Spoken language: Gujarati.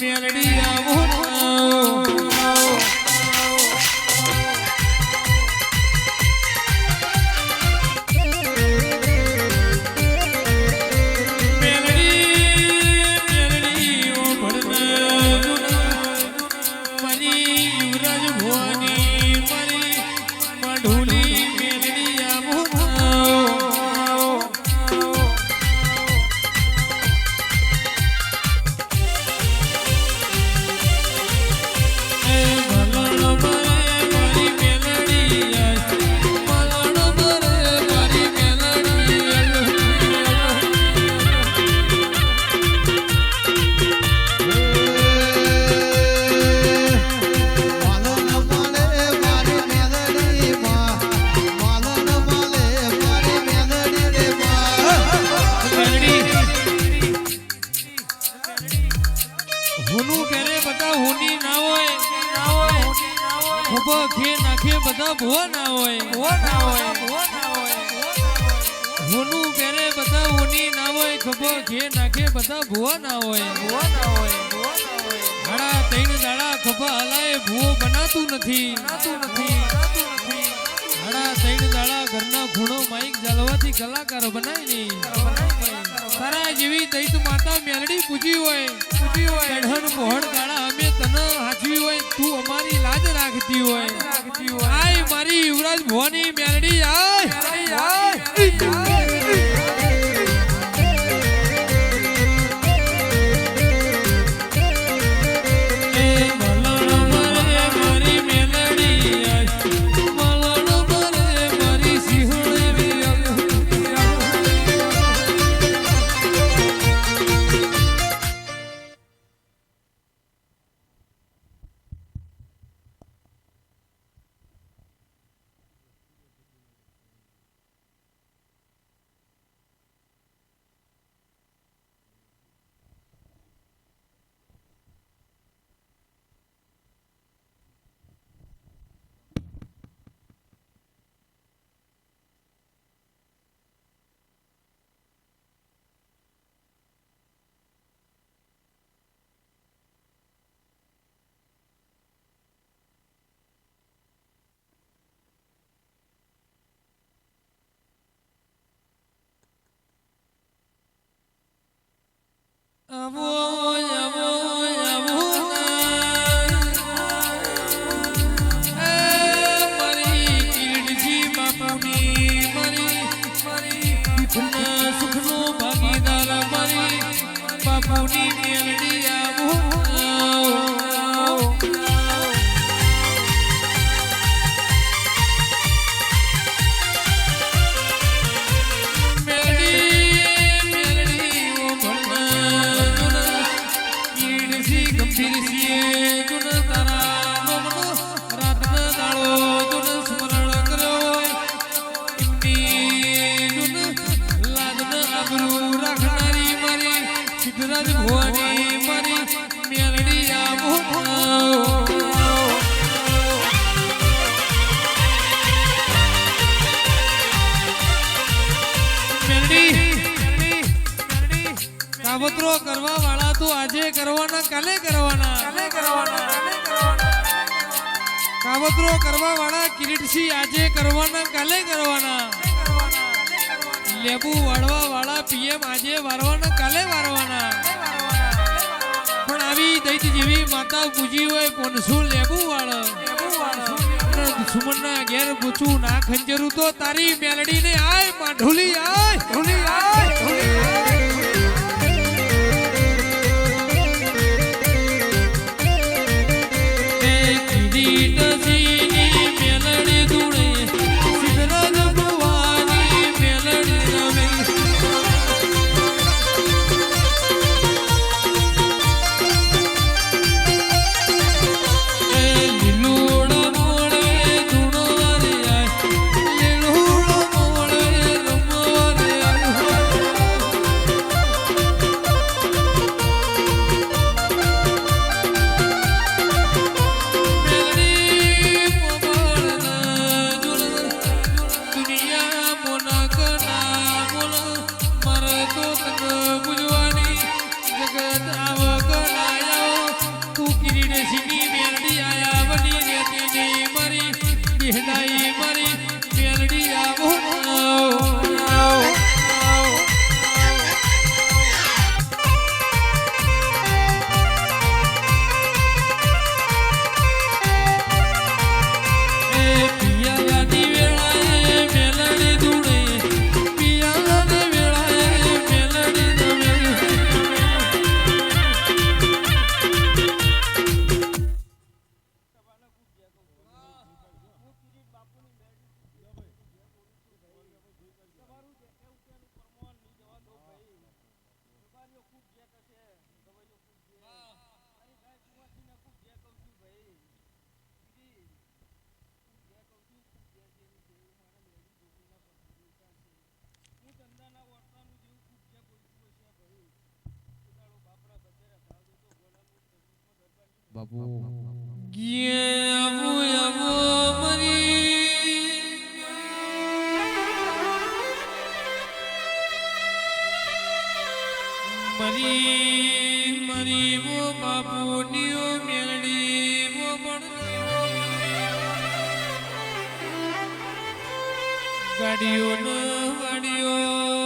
મેલડી આવું હુનું પહેરે બધા હુની ના હોય. ના હોય ખભો ખે નાખે બધા ભૂવા ના હોય. ભૂવા ના હોય હુનું પહેરે બધા હુની ના હોય. ખભો ઘે નાખે બધા ભૂવા ના હોય. ભૂવા ના હોય હાડા ત્રણ દાડા ખભા હલાય, ભૂવો બનાતું નથી બનાતું નથી. ત્રણ દાડા ઘરના ખૂણો માઈક જલવાથી કલાકાર બનાવી તારા જેવી દૈત માતા મેલડી પૂજી હોય. પૂજી હોય ચઢણ મોહણ ગાળા અમે તને હાચવી હોય. તું અમારી લાજ રાખતી હોય. રાખતી હોય. આય મારી યુવરાજ ભવાની મેલડી આય. બાપુની મેલડી સિદ્ધરાજ ભવાની મારી મેલડી આવો કાવતરો કરવા વાળા તો આજે કરવાના કાલે કરવાના? કાલે કરવાના કાવતરો કરવા વાળા કિરીટસિંહ આજે કરવાના કાલે કરવાના? લેબુ વાળવા વાળા પીએમ આજે વારવાના, કાલે વારવાના. પણ આવી દૈત જેવી માતા પૂજી હોય પોનસું લેબુ વાળો સુમનના ઘેર પૂછું ના ખંજરું તો તારી મેલડીને આય માઢુલી આય. ઢુલી આય ઢુલી આય. બાપુ. મરી મરી વો બાપુ નિયો મેલડી વો ગાડીઓ ન ગાડીઓ.